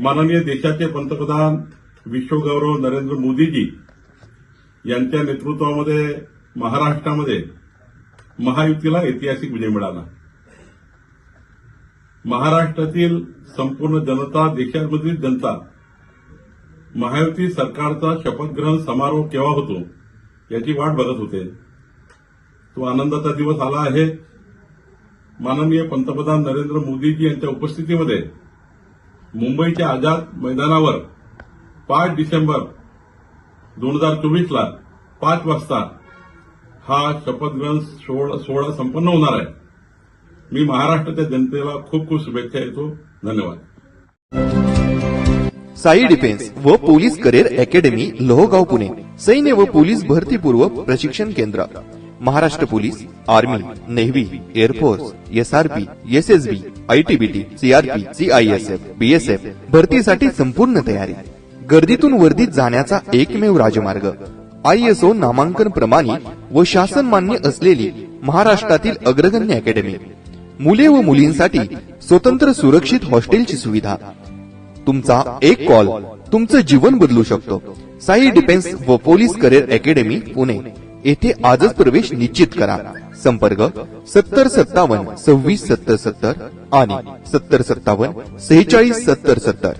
माननीय देशाचे पंतप्रधान विश्वगौरव नरेंद्र मोदीजी यांच्या नेतृत्वामध्ये महाराष्ट्रामध्ये महायुतीला ऐतिहासिक विजय मिळाला. महाराष्ट्रातील संपूर्ण जनता देशामधील जनता महायुती सरकारचा शपथग्रहण समारोह केव्हा होतो याची वाट बघत होते. तो आनंदाचा दिवस आला आहे. माननीय पंतप्रधान नरेंद्र मोदीजी यांच्या उपस्थितीमध्ये मुंबईच्या आझाद मैदानावर पाच डिसेंबर दोन हजार चोवीसला पाच वाजता हा शपथग्रहण सोहळा सोहळा संपन्न होणार आहे. मी महाराष्ट्राच्या जनतेला खूप खूप शुभेच्छा देतो. धन्यवाद. साई डिफेन्स व police career academy Lohgaon Pune. सैन्य व पोलीस भरतीपूर्व प्रशिक्षण केंद्र. Maharashtra police army navy air force SRP SSB ITBT CRP CISF BSF भरतीसाठी संपूर्ण तयारी. गर्दीतून वर्दीत जाण्याचा एकमेव राजमार्ग. आयएसओ नामांकन प्रमाणे व शासन मान्य असलेली महाराष्ट्रातील अग्रगण्य अकॅडमी. मुले व मुलींसाठी स्वतंत्र सुरक्षित हॉस्टेलची सुविधा. तुमचा एक कॉल तुमचं जीवन बदलू शकतो. साई डिफेन्स व पोलीस करिअर अकॅडमी पुणे. येथे आजच प्रवेश निश्चित करा. संपर्क सत्तर सत्तावन्न सव्वीस सत्तर सत्तर आणि सत्तर सत्तावन्न सेहेचाळीस सत्तर सत्तर.